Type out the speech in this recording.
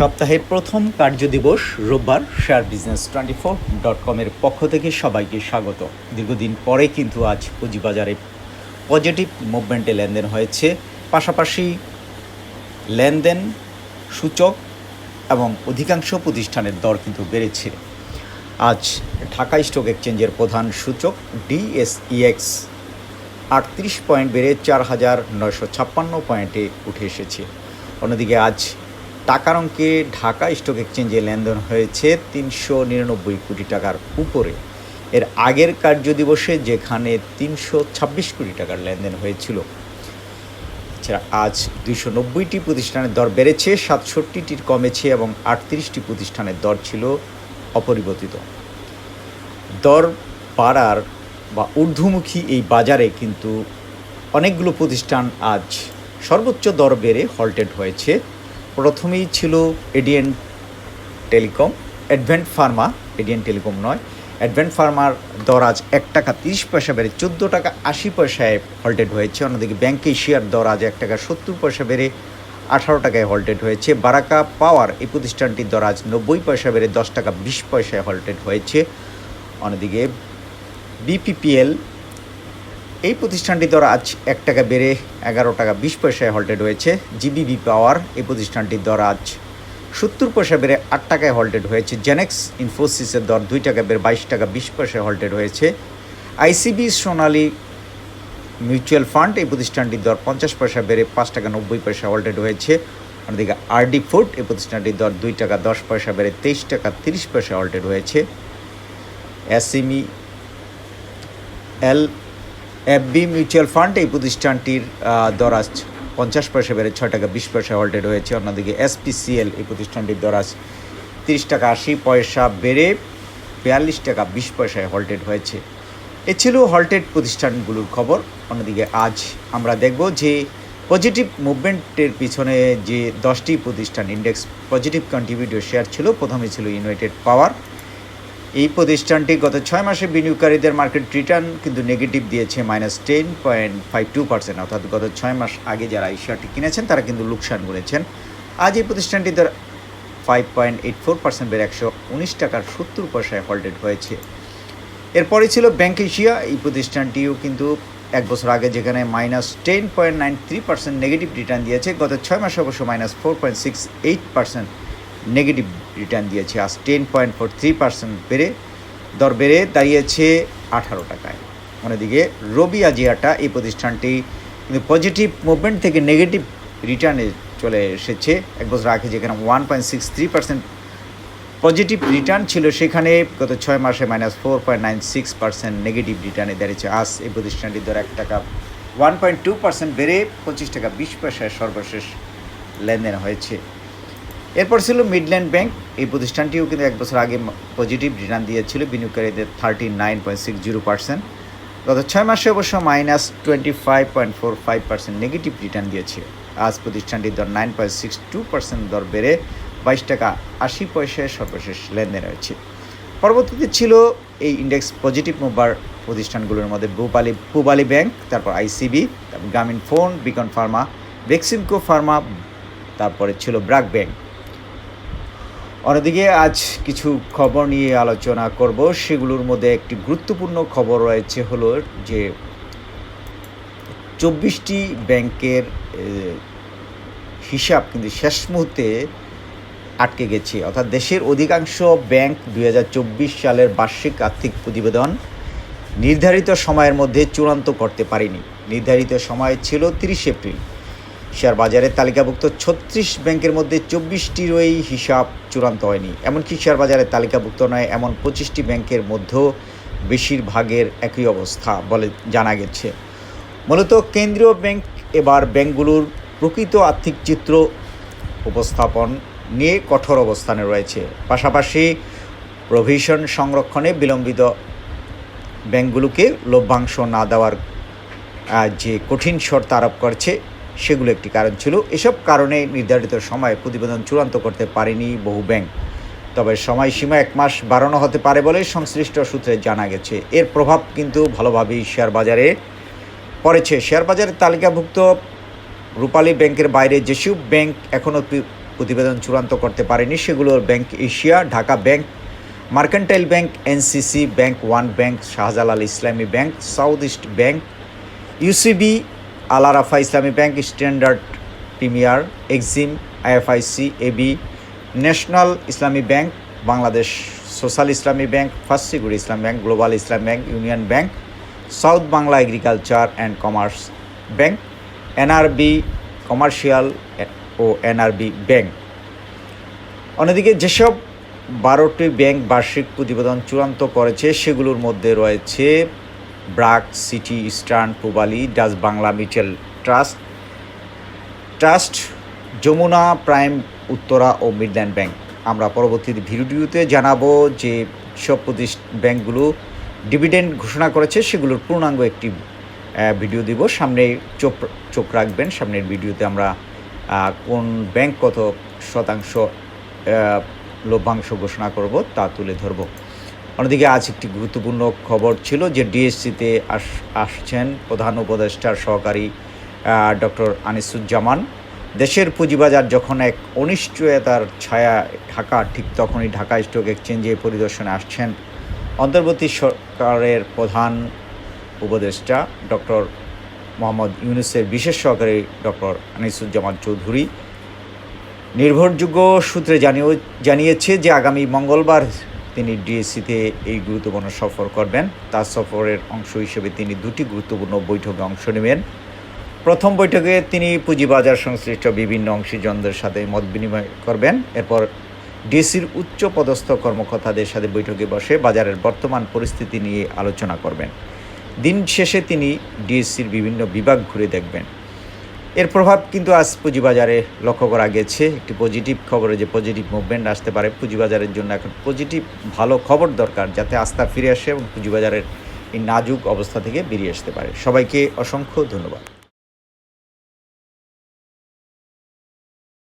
সপ্তাহের প্রথম কার্যদিবস রোববার share business twenty four dot কমের পক্ষ থেকে সবাইকে স্বাগত। দীর্ঘদিন পরে কিন্তু আজ পুঁজিবাজারে পজিটিভ মুভমেন্টে লেনদেন হয়েছে। পাশাপাশি লেনদেন, সূচক এবং অধিকাংশ প্রতিষ্ঠানের দর কিন্তু বেড়েছে। আজ ঢাকা স্টক এক্সচেঞ্জের প্রধান সূচক ডিএসইএক্স আটত্রিশ পয়েন্ট বেড়ে চার হাজার নয়শো ছাপ্পান্ন পয়েন্টে উঠে এসেছে। অন্যদিকে আজ টাকার অঙ্কে ঢাকা স্টক এক্সচেঞ্জে লেনদেন হয়েছে তিনশো নিরানব্বই কোটি টাকার উপরে। এর আগের কার্যদিবসে যেখানে তিনশো ছাব্বিশ কোটি টাকার লেনদেন হয়েছিল। এছাড়া আজ দুইশো নব্বইটি প্রতিষ্ঠানের দর বেড়েছে, সাতষট্টিটির কমেছে এবং আটত্রিশটি প্রতিষ্ঠানের দর ছিল অপরিবর্তিত। দর বাড়ার বা ঊর্ধ্বমুখী এই বাজারে কিন্তু অনেকগুলো প্রতিষ্ঠান আজ সর্বোচ্চ দর বেড়ে হল্টেড হয়েছে। প্রথমেই ছিল ADN Telecom, Advent Pharma, ADN Telecom নয়, অ্যাডভেন্ট ফার্মার দর আজ এক টাকা তিরিশ পয়সা বেড়ে চোদ্দ টাকা আশি পয়সায় হল্টেড হয়েছে। অন্যদিকে ব্যাংক এশিয়ার দর আজ এক টাকা সত্তর পয়সা বেড়ে আঠারো টাকায় হল্টেড হয়েছে। বারাকা পাওয়ার এই প্রতিষ্ঠানটির দর আজ নব্বই পয়সা বেড়ে দশ টাকা বিশ পয়সায় হল্টেড হয়েছে। অন্যদিকে বিপিপিএল এই প্রতিষ্ঠানটি দর আজ এক টাকা বেড়ে এগারো টাকা বিশ পয়সায় হল্টেড হয়েছে। জিবিবি পাওয়ার এই প্রতিষ্ঠানটির দর আজ সত্তর পয়সা বেড়ে আট টাকায় হল্টেড হয়েছে। জেনেক্স ইনফোসিসের দর দুই টাকা বেড়ে বাইশ টাকা বিশ পয়সায় হল্টেড হয়েছে। আইসিবি সোনালী মিউচুয়াল ফান্ড এই প্রতিষ্ঠানটির দর পঞ্চাশ পয়সা বেড়ে পাঁচ টাকা নব্বই পয়সা হল্টেড হয়েছে। অন্যদিকে আরডি ফুড এই প্রতিষ্ঠানটির দর দুই টাকা দশ পয়সা বেড়ে তেইশ টাকা তিরিশ পয়সা হল্টেড হয়েছে। SME L FB mutual fund এই প্রতিষ্ঠানটির আহ, দর আজ পঞ্চাশ পয়সা বেড়ে ছয় টাকা বিশ পয়সা হল্টেড হয়েছে। অন্যদিকে এসপিসিএল এই প্রতিষ্ঠানটির দর আজ তিরিশ টাকা আশি পয়সা বেড়ে বিয়াল্লিশ টাকা বিশ পয়সায় হল্টেড হয়েছে। এ ছিল হল্টেড প্রতিষ্ঠানগুলোর খবর। অন্যদিকে আজ আমরা দেখব যে পজিটিভ মুভমেন্টের পিছনে যে দশটি প্রতিষ্ঠান ইন্ডেক্স পজিটিভ কন্ট্রিবিউটর শেয়ার ছিল প্রথমে ছিল ইউনাইটেড পাওয়ার। এই প্রতিষ্ঠানটি গত ছয় মাসে বিনিয়োগকারীদের মার্কেট রিটার্ন কিন্তু নেগেটিভ দিয়েছে, minus ten point five two percent. অর্থাৎ গত ছয় মাস আগে যারা এই শেয়ারটি কিনেছেন, তারা কিন্তু লোকসান করেছেন। আজ এই প্রতিষ্ঠানটি তার five point eight four percent বেড়ে একশো উনিশ টাকার সত্তর পয়সায় হল্টেড হয়েছে। এরপরে ছিল ব্যাংক এশিয়া এই প্রতিষ্ঠানটিও কিন্তু এক বছর আগে যেখানে minus ten point nine three percent negative return দিয়েছে, গত ছয় মাসে অবশ্য minus four point six eight percent negative return দিয়েছে। আজ ten point four three percent বেড়ে দর বেড়ে দাঁড়িয়েছে আঠারো টাকায়। অন্যদিকে রবি আজিয়াটা এই প্রতিষ্ঠানটি কিন্তু পজিটিভ মুভমেন্ট থেকে নেগেটিভ রিটার্নে চলে এসেছে। এক বছর আগে যেখানে one point six three percent positive return ছিল, সেখানে গত ছয় মাসে minus four point nine six percent negative রিটার্নে দাঁড়িয়েছে। আজ এই প্রতিষ্ঠানটির দর এক টাকা ওয়ান পয়েন্ট টু পার্সেন্ট বেড়ে পঁচিশ টাকা বিশ পয়সায় সর্বশেষ লেনদেন হয়েছে। এরপর ছিল মিডল্যান্ড ব্যাংক এই প্রতিষ্ঠানটিও কিন্তু এক বছর আগে পজিটিভ রিটার্ন দিয়েছিল, বিনিয়োগকারীদের thirty nine point six zero percent গত ছয় মাসে অবশ্য minus twenty five point four five percent negative return দিয়েছে। আজ প্রতিষ্ঠানটির দর nine point six two percent দর বেড়ে বাইশ টাকা আশি পয়সায় সর্বশেষ লেনদেন হয়েছে। পরবর্তীতে ছিল এই ইন্ডেক্স পজিটিভ মুভার প্রতিষ্ঠানগুলোর মধ্যে ভূপালি পূবালি ব্যাংক, তারপর আইসিবি তারপর Grameen phone, Beacon pharma Beximco pharma, তারপরে ছিল ব্রাক ব্যাংক। অন্যদিকে আজ কিছু খবর নিয়ে আলোচনা করব। সেগুলোর মধ্যে একটি গুরুত্বপূর্ণ খবর রয়েছে হলো যে চব্বিশটি ব্যাংকের হিসাব কিন্তু শেষ মুহূর্তে আটকে গেছে। অর্থাৎ দেশের অধিকাংশ ব্যাংক দু হাজার চব্বিশ সালের বার্ষিক আর্থিক প্রতিবেদন নির্ধারিত সময়ের মধ্যে চূড়ান্ত করতে পারেনি। নির্ধারিত সময় ছিল তিরিশ এপ্রিল। শেয়ার বাজারে তালিকাভুক্ত ছত্রিশ ব্যাংকের মধ্যে চব্বিশটিরই হিসাব চূড়ান্ত হয়নি। এমনকি শেয়ার বাজারে তালিকাভুক্ত নয়, এমন পঁচিশটি ব্যাংকের মধ্যেও বেশিরভাগের একই অবস্থা বলে জানা গেছে। মূলত কেন্দ্রীয় ব্যাংক এবার ব্যাংকগুলোর প্রকৃত আর্থিক চিত্র উপস্থাপন নিয়ে কঠোর অবস্থানে রয়েছে। পাশাপাশি প্রভিশন সংরক্ষণে বিলম্বিত ব্যাংকগুলোকে লভ্যাংশ না দেওয়ার যে কঠিন শর্ত আরোপ করছে সেগুলো একটি কারণ ছিল। এসব কারণে নির্ধারিত সময়ে প্রতিবেদন চূড়ান্ত করতে পারেনি বহু ব্যাংক। তবে সময়সীমা এক মাস বাড়ানো হতে পারে বলে সংশ্লিষ্ট সূত্রে জানা গেছে। এর প্রভাব কিন্তু ভালোভাবেই শেয়ার বাজারে পড়েছে। শেয়ার বাজারের তালিকাভুক্ত রূপালী ব্যাংকের বাইরে যেসব ব্যাংক এখনও প্রতিবেদন চূড়ান্ত করতে পারেনি, সেগুলোর bank Asia, Dhaka bank, mercantile bank, NCC bank, one bank, Shahjalal Islami bank, south east bank, UCB Alarafah Islami bank, standard premier, exim, IFIC AB national Islami bank, Bangladesh social Islami bank, first security Islam bank, global Islam bank, union bank, south Bangla agriculture and commerce bank NRB commercial O NRB bank. অন্যদিকে যেসব বারোটি bank বার্ষিক প্রতিবেদন চূড়ান্ত করেছে, সেগুলোর মধ্যে রয়েছে BRAC city, eastern Pubali, Dutch Bangla mutual trust. Trust, Jamuna prime, Uttara ও মিডল্যান্ড ব্যাংক। আমরা পরবর্তী ভিডিওতে জানাব যে সব প্রতিষ্ঠা ব্যাংকগুলো ডিভিডেন্ড ঘোষণা করেছে, সেগুলোর পূর্ণাঙ্গ একটি ভিডিও দিব। সামনে চোখ চোখ রাখবেন, সামনের ভিডিওতে আমরা কোন ব্যাংক কত শতাংশ লভ্যাংশ ঘোষণা করব তা তুলে ধরব। অন্যদিকে আজ একটি গুরুত্বপূর্ণ খবর ছিল যে ডিএসসিতে আস, আসছেন প্রধান উপদেষ্টার সহকারী ডক্টর আনিসুজ্জামান। দেশের পুঁজিবাজার যখন এক অনিশ্চয়তার ছায়া ঢাকা, ঠিক তখনই ঢাকা স্টক এক্সচেঞ্জে পরিদর্শনে আসছেন অন্তর্বর্তী সরকারের প্রধান উপদেষ্টা ডক্টর মোহাম্মদ ইউনুসের বিশেষ সহকারী ডক্টর আনিসুজ্জামান চৌধুরী। নির্ভরযোগ্য সূত্রে জানিয়ে জানিয়েছে যে আগামী মঙ্গলবার তিনি ডিএসসিতে এই গুরুত্বপূর্ণ সফর করবেন। তার সফরের অংশ হিসেবে তিনি দুটি গুরুত্বপূর্ণ বৈঠকে অংশ নেবেন। প্রথম বৈঠকে তিনি পুঁজিবাজার সংশ্লিষ্ট বিভিন্ন অংশীজনদের সাথে মত বিনিময় করবেন। এরপর ডিএসসির উচ্চ পদস্থ কর্মকর্তাদের সাথে বৈঠকে বসে বাজারের বর্তমান পরিস্থিতি নিয়ে আলোচনা করবেন। দিন শেষে তিনি ডিএসসির বিভিন্ন বিভাগ ঘুরে দেখবেন। এর প্রভাব কিন্তু আজ পুঁজিবাজারে লক্ষ্য করা গেছে। একটি পজিটিভ খবরে যে পজিটিভ মুভমেন্ট আসতে পারে পুঁজিবাজারের জন্য। এখন পজিটিভ ভালো খবর দরকার যাতে আস্থা ফিরে আসে এবং পুঁজিবাজারের এই নাজুক অবস্থা থেকে বেরিয়ে আসতে পারে। সবাইকে অসংখ্য ধন্যবাদ।